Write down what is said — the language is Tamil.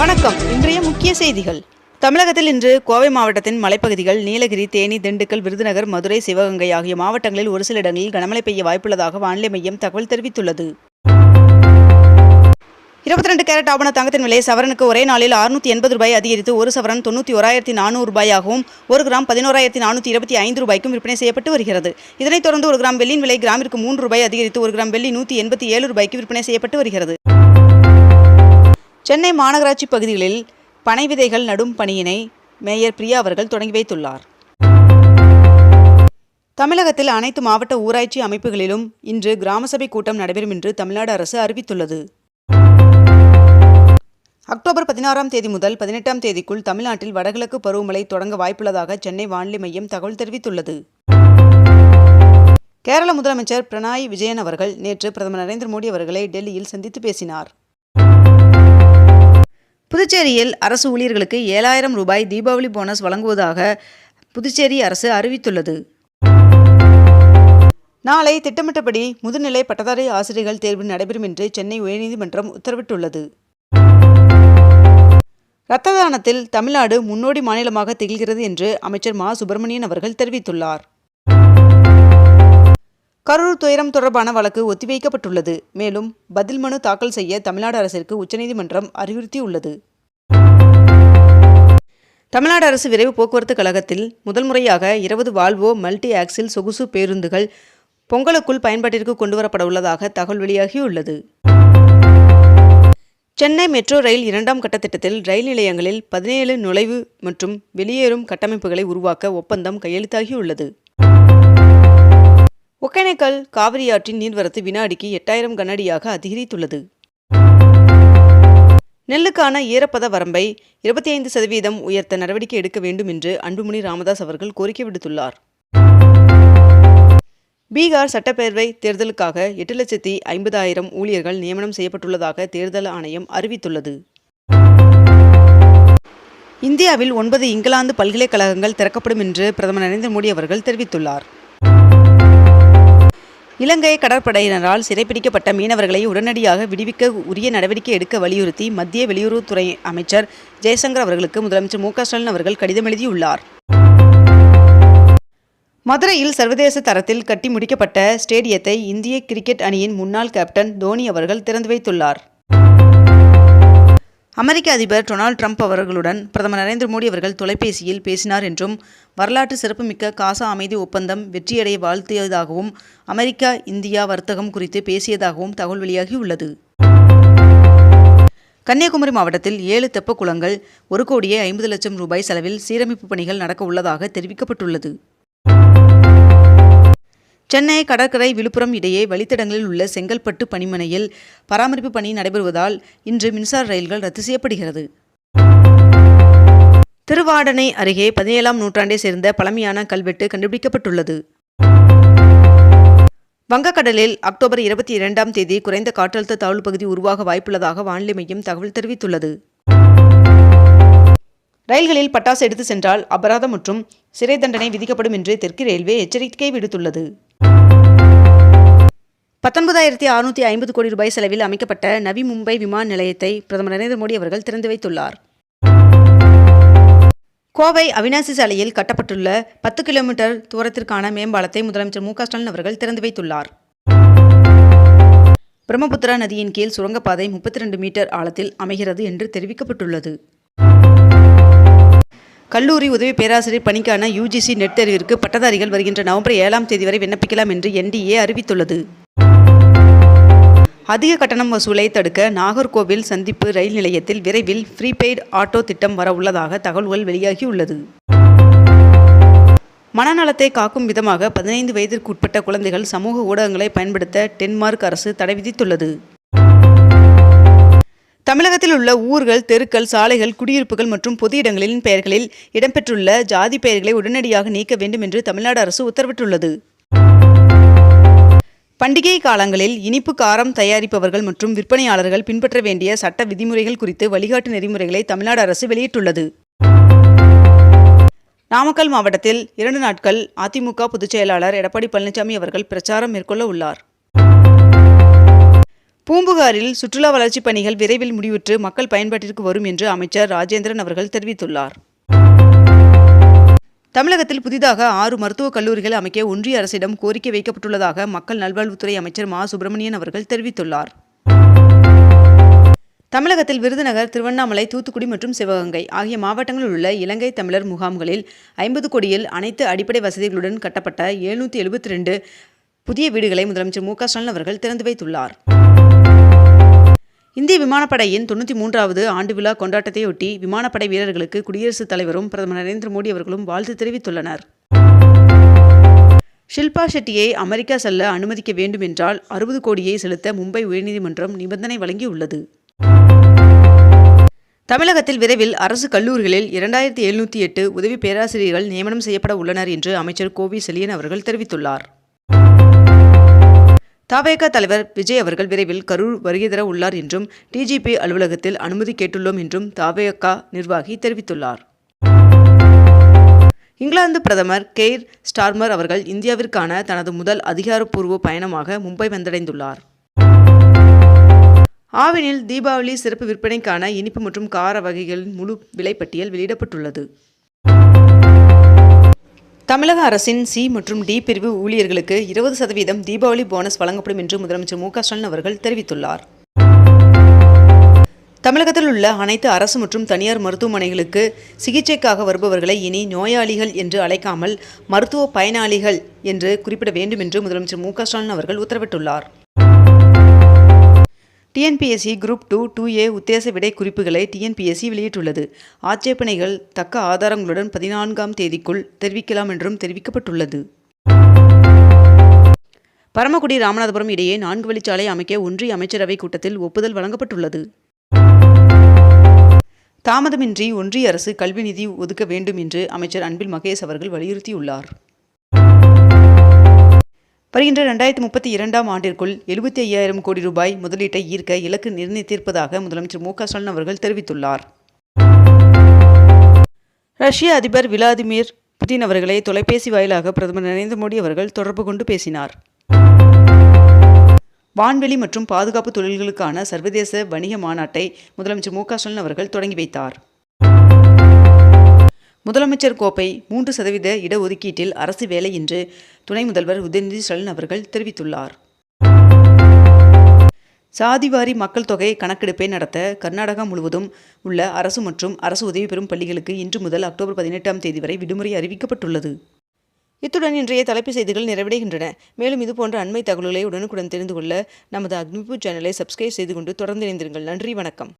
வணக்கம். இன்றைய முக்கிய செய்திகள். தமிழகத்தில் இன்று கோவை மாவட்டத்தின் மலைப்பகுதிகள் நீலகிரி தேனி திண்டுக்கல் விருதுநகர் மதுரை சிவகங்கை ஆகிய மாவட்டங்களில் ஒரு சில இடங்களில் கனமழை பெய்ய வாய்ப்புள்ளதாக வானிலை மையம் தகவல் தெரிவித்துள்ளது. இருபத்தி ரெண்டு கேரட் ஆபண தங்கத்தின் விலை சவரனுக்கு ஒரே நாளில் அறுநூத்தி எண்பது ரூபாய் அதிகரித்து ஒரு சவரன் தொண்ணூற்றி ஓராயிரத்தி நானூறு ரூபாயாகவும் ஒரு கிராம் பதினோராயிரத்தி நானூற்றி இருபத்தி ஐந்து ரூபாய்க்கும் விற்பனை செய்யப்பட்டு வருகிறது. இதனைத் தொடர்ந்து ஒரு கிராம் வெள்ளியின் விலை கிராமிற்கு மூன்று ரூபாய் அதிகரித்து ஒரு கிராம் வெள்ளி நூற்றி எண்பத்தி ஏழு ரூபாய்க்கு விற்பனை செய்யப்பட்டு வருகிறது. சென்னை மாநகராட்சி பகுதிகளில் பனை விதைகள் நடும் பணியினை மேயர் பிரியா அவர்கள் தொடங்கி வைத்துள்ளார். தமிழகத்தில் அனைத்து மாவட்ட ஊராட்சி அமைப்புகளிலும் இன்று கிராம சபை கூட்டம் நடைபெறும் என்று தமிழ்நாடு அரசு அறிவித்துள்ளது. அக்டோபர் பதினாறாம் தேதி முதல் பதினெட்டாம் தேதிக்குள் தமிழ்நாட்டில் வடகிழக்கு பருவமழை தொடங்க வாய்ப்புள்ளதாக சென்னை வானிலை மையம் தகவல் தெரிவித்துள்ளது. கேரள முதலமைச்சர் பிரணாய் விஜயன் அவர்கள் நேற்று பிரதமர் நரேந்திர மோடி அவர்களை டெல்லியில் சந்தித்து பேசினார். புதுச்சேரியில் அரசு ஊழியர்களுக்கு ஏழாயிரம் ரூபாய் தீபாவளி போனஸ் வழங்குவதாக புதுச்சேரி அரசு அறிவித்துள்ளது. நாளை திட்டமிட்டபடி முதுநிலை பட்டதாரி ஆசிரியர்கள் தேர்வு நடைபெறும் என்று சென்னை உயர்நீதிமன்றம் உத்தரவிட்டுள்ளது. இரத்த தானத்தில் தமிழ்நாடு முன்னோடி மாநிலமாக திகழ்கிறது என்று அமைச்சர் மா. சுப்பிரமணியன் அவர்கள் தெரிவித்துள்ளார். கரூர் துயரம் தொடர்பான வழக்கு ஒத்திவைக்கப்பட்டுள்ளது. மேலும் பதில் மனு தாக்கல் செய்ய தமிழ்நாடு அரசிற்கு உச்சநீதிமன்றம் அறிவுறுத்தியுள்ளது. தமிழ்நாடு அரசு விரைவு போக்குவரத்து கழகத்தில் முதல் முறையாக இருபது வால்வோ மல்டி ஆக்சில் சொகுசு பேருந்துகள் பொங்கலுக்குள் பயன்பாட்டிற்கு கொண்டுவரப்பட உள்ளதாக தகவல் வெளியாகியுள்ளது. சென்னை மெட்ரோ ரயில் இரண்டாம் கட்ட திட்டத்தில் ரயில் நிலையங்களில் பதினேழு நுழைவு மற்றும் வெளியேறும் கட்டமைப்புகளை உருவாக்க ஒப்பந்தம் கையெழுத்தாகியுள்ளது. ஒகேனக்கல் காவிரி ஆற்றின் நீர்வரத்து வினாடிக்கு எட்டாயிரம் கனஅடியாக அதிகரித்துள்ளது. நெல்லுக்கான ஈரப்பத வரம்பை இருபத்தி ஐந்து சதவீதம் உயர்த்த நடவடிக்கை எடுக்க வேண்டும் என்று அன்புமணி ராமதாஸ் அவர்கள் கோரிக்கை விடுத்துள்ளார். பீகார் சட்டப்பேரவை தேர்தலுக்காக எட்டு லட்சத்தி ஐம்பதாயிரம் ஊழியர்கள் நியமனம் செய்யப்பட்டுள்ளதாக தேர்தல் ஆணையம் அறிவித்துள்ளது. இந்தியாவில் ஒன்பது இங்கிலாந்து பல்கலைக்கழகங்கள் திறக்கப்படும் என்று பிரதமர் நரேந்திர மோடி அவர்கள் தெரிவித்துள்ளார். இலங்கை கடற்படையினரால் சிறைப்பிடிக்கப்பட்ட மீனவர்களை உடனடியாக விடுவிக்க உரிய நடவடிக்கை எடுக்க வலியுறுத்தி மத்திய வெளியுறவுத்துறை அமைச்சர் ஜெயசங்கர் அவர்களுக்கு முதலமைச்சர் மு ஸ்டாலின் அவர்கள் கடிதம் எழுதியுள்ளார். மதுரையில் சர்வதேச தரத்தில் கட்டி முடிக்கப்பட்ட ஸ்டேடியத்தை இந்திய கிரிக்கெட் அணியின் முன்னாள் கேப்டன் தோனி அவர்கள் திறந்து வைத்துள்ளார். அமெரிக்க அதிபர் டொனால்ட் ட்ரம்ப் அவர்களுடன் பிரதமர் நரேந்திர மோடி அவர்கள் தொலைபேசியில் பேசினார் என்றும் வரலாற்று சிறப்புமிக்க காசா அமைதி ஒப்பந்தம் வெற்றியடைய வாழ்த்தியதாகவும் அமெரிக்கா இந்தியா வர்த்தகம் குறித்து பேசியதாகவும் தகவல் வெளியாகியுள்ளது. கன்னியாகுமரி மாவட்டத்தில் ஏழு தெப்ப குளங்கள் ஒரு கோடியே ஐம்பது லட்சம் ரூபாய் செலவில் சீரமைப்பு பணிகள் நடக்க உள்ளதாக தெரிவிக்கப்பட்டுள்ளது. சென்னை கடற்கரை விழுப்புரம் இடையே வழித்தடங்களில் உள்ள செங்கல்பட்டு பணிமனையில் பராமரிப்பு பணி நடைபெறுவதால் இன்று மின்சார ரயில்கள் ரத்து செய்யப்படுகிறது. திருவாடனை அருகே பதினேழாம் நூற்றாண்டை சேர்ந்த பழமையான கல்வெட்டு கண்டுபிடிக்கப்பட்டுள்ளது. வங்கக்கடலில் அக்டோபர் இருபத்தி இரண்டாம் தேதி குறைந்த காற்றழுத்த தாழ்வு பகுதி உருவாக வாய்ப்புள்ளதாக வானிலை மையம் தகவல் தெரிவித்துள்ளது. ரயில்களில் பட்டாசு எடுத்து சென்றால் அபராதம் மற்றும் சிறை தண்டனை விதிக்கப்படும் என்று தெற்கு ரயில்வே எச்சரிக்கை விடுத்துள்ளது. பத்தொன்பதாயிரத்தி அறுநூற்றி ஐம்பது கோடி ரூபாய் செலவில் அமைக்கப்பட்ட நவி மும்பை விமான நிலையத்தை பிரதமர் நரேந்திர மோடி அவர்கள் திறந்து வைத்துள்ளார். கோவை அவினாசி சாலையில் கட்டப்பட்டுள்ள பத்து கிலோமீட்டர் தூரத்திற்கான மேம்பாலத்தை முதலமைச்சர் மு ஸ்டாலின் அவர்கள் திறந்து வைத்துள்ளார். பிரம்மபுத்திரா நதியின் கீழ் சுரங்கப்பாதை முப்பத்தி ரெண்டு மீட்டர் ஆழத்தில் அமைகிறது என்று தெரிவிக்கப்பட்டுள்ளது. கல்லூரி உதவி பேராசிரியர் பணிக்கான யுஜிசி நெட் தேர்விற்கு பட்டதாரிகள் வருகின்ற நவம்பர் ஏழாம் தேதி வரை விண்ணப்பிக்கலாம் என்று என்டிஏ அறிவித்துள்ளது. அதிக கட்டணம் வசூலை தடுக்க நாகர்கோவில் சந்திப்பு ரயில் நிலையத்தில் விரைவில் ப்ரீபெய்டு ஆட்டோ திட்டம் வர உள்ளதாக தகவல்கள் வெளியாகியுள்ளது. மனநலத்தை காக்கும் விதமாக பதினைந்து வயதிற்கு உட்பட்ட குழந்தைகள் சமூக ஊடகங்களை பயன்படுத்த டென்மார்க் அரசு தடை விதித்துள்ளது. தமிழகத்தில் உள்ள ஊர்கள் தெருக்கள் சாலைகள் குடியிருப்புகள் மற்றும் பொது இடங்களின் பெயர்களில் இடம்பெற்றுள்ள ஜாதி பெயர்களை உடனடியாக நீக்க வேண்டும் என்று தமிழ்நாடு அரசு உத்தரவிட்டுள்ளது. பண்டிகை காலங்களில் இனிப்பு காரம் தயாரிப்பவர்கள் மற்றும் விற்பனையாளர்கள் பின்பற்ற வேண்டிய சட்ட விதிமுறைகள் குறித்து வழிகாட்டு நெறிமுறைகளை தமிழ்நாடு அரசு வெளியிட்டுள்ளது. நாமக்கல் மாவட்டத்தில் இரண்டு நாட்கள் அதிமுக பொதுச் செயலாளர் எடப்பாடி பழனிசாமி அவர்கள் பிரச்சாரம் மேற்கொள்ள உள்ளார். பூம்புகாரில் சுற்றுலா வளர்ச்சிப் பணிகள் விரைவில் முடிவுற்று மக்கள் பயன்பாட்டிற்கு வரும் என்று அமைச்சர் ராஜேந்திரன் அவர்கள் தெரிவித்துள்ளார். தமிழகத்தில் புதிதாக ஆறு மருத்துவக் கல்லூரிகள் அமைக்க ஒன்றிய அரசிடம் கோரிக்கை வைக்கப்பட்டுள்ளதாக மக்கள் நல்வாழ்வுத்துறை அமைச்சர் மா. சுப்பிரமணியன் அவர்கள் தெரிவித்துள்ளார். தமிழகத்தில் விருதுநகர் திருவண்ணாமலை தூத்துக்குடி மற்றும் சிவகங்கை ஆகிய மாவட்டங்களில் உள்ள இலங்கை தமிழர் முகாம்களில் ஐம்பது கோடியில் அனைத்து அடிப்படை வசதிகளுடன் கட்டப்பட்ட எழுநூற்றி எழுபத்தி ரெண்டு புதிய வீடுகளை முதலமைச்சர் மு. க. ஸ்டாலின் அவர்கள் திறந்து வைத்துள்ளார். இந்திய விமானப்படையின் தொண்ணூற்றி மூன்றாவது ஆண்டு விழா கொண்டாட்டத்தையொட்டி விமானப்படை வீரர்களுக்கு குடியரசுத் தலைவரும் பிரதமர் நரேந்திர மோடி அவர்களும் வாழ்த்து தெரிவித்துள்ளனர். ஷில்பா ஷெட்டியை அமெரிக்கா செல்ல அனுமதிக்க வேண்டும் என்றால் அறுபது கோடியை செலுத்த மும்பை உயர்நீதிமன்றம் நிபந்தனை வழங்கியுள்ளது. தமிழகத்தில் விரைவில் அரசு கல்லூரிகளில் இரண்டாயிரத்தி எழுநூற்றி எட்டு உதவி பேராசிரியர்கள் நியமனம் செய்யப்பட உள்ளனர் என்று அமைச்சர் கோவி செலியன் அவர்கள் தெரிவித்துள்ளார். தவேக தலைவர் விஜய் அவர்கள் விரைவில் கரூர் வருகை தர உள்ளார் என்றும் டிஜிபி அலுவலகத்தில் அனுமதி கேட்டுள்ளோம் என்றும் தவேக நிர்வாகி தெரிவித்துள்ளார். இங்கிலாந்து பிரதமர் கெய்ர் ஸ்டார்மர் அவர்கள் இந்தியாவிற்கான தனது முதல் அதிகாரப்பூர்வ பயணமாக மும்பை வந்தடைந்துள்ளார். ஆவினில் தீபாவளி சிறப்பு விற்பனைக்கான இனிப்பு மற்றும் கார வகைகளின் முழு விலைப்பட்டியல் வெளியிடப்பட்டுள்ளது. தமிழக அரசின் சி மற்றும் டி பிரிவு ஊழியர்களுக்கு இருபது சதவீதம் தீபாவளி போனஸ் வழங்கப்படும் என்று முதலமைச்சர் மு க ஸ்டாலின் அவர்கள் தெரிவித்துள்ளார். தமிழகத்தில் உள்ள அனைத்து அரசு மற்றும் தனியார் மருத்துவமனைகளுக்கு சிகிச்சைக்காக வருபவர்களை இனி நோயாளிகள் என்று அழைக்காமல் மருத்துவ பயனாளிகள் என்று குறிப்பிட வேண்டும் என்று முதலமைச்சர் மு க ஸ்டாலின் அவர்கள் உத்தரவிட்டுள்ளார். TNPSC group two two A உத்தேச விடை குறிப்புகளை டிஎன்பிஎஸ்சி வெளியிட்டுள்ளது. ஆட்சேபனைகள் தக்க ஆதாரங்களுடன் பதினான்காம் தேதிக்குள் தெரிவிக்கலாம் என்றும் தெரிவிக்கப்பட்டுள்ளது. பரமக்குடி ராமநாதபுரம் இடையே நான்கு வழிச்சாலை அமைக்க ஒன்றிய அமைச்சரவை கூட்டத்தில் ஒப்புதல் வழங்கப்பட்டுள்ளது. தாமதமின்றி ஒன்றிய அரசு கல்வி நிதி ஒதுக்க வேண்டும் என்று அமைச்சர் அன்பில் மகேஷ் அவர்கள் வலியுறுத்தியுள்ளார். வருகின்ற ரெண்டாயிரத்தி முப்பத்தி இரண்டாம் ஆண்டிற்குள் எழுபத்தி ஐயாயிரம் கோடி ரூபாய் முதலீட்டை ஈர்க்க இலக்கு நிர்ணயித்திருப்பதாக முதலமைச்சர் மு க ஸ்டாலின் அவர்கள் தெரிவித்துள்ளார். ரஷ்ய அதிபர் விளாதிமிர் புதின் அவர்களை தொலைபேசி வாயிலாக பிரதமர் நரேந்திர மோடி அவர்கள் தொடர்பு கொண்டு பேசினார். வான்வெளி மற்றும் பாதுகாப்பு தொழில்களுக்கான சர்வதேச வணிக மாநாட்டை முதலமைச்சர் மு க ஸ்டாலின் அவர்கள் தொடங்கி வைத்தார். முதலமைச்சர் கோப்பை மூன்று சதவீத இடஒதுக்கீட்டில் அரசு வேலை என்று துணை முதல்வர் உதயநிதி ஸ்டாலின் அவர்கள் தெரிவித்துள்ளார். சாதிவாரி மக்கள் தொகை கணக்கெடுப்பை நடத்த கர்நாடகா முழுவதும் உள்ள அரசு மற்றும் அரசு உதவி பெறும் பள்ளிகளுக்கு இன்று முதல் அக்டோபர் பதினெட்டாம் தேதி வரை விடுமுறை அறிவிக்கப்பட்டுள்ளது. இத்துடன் இன்றைய தலைப்பு செய்திகள் நிறைவடைகின்றன. மேலும் இதுபோன்ற அண்மை தகவல்களை உடனுக்குடன் தெரிந்து கொள்ள நமது அக்னிபூ சேனலை சப்ஸ்கிரைப் செய்து கொண்டு தொடர்ந்து இணைந்திருங்கள். நன்றி வணக்கம்.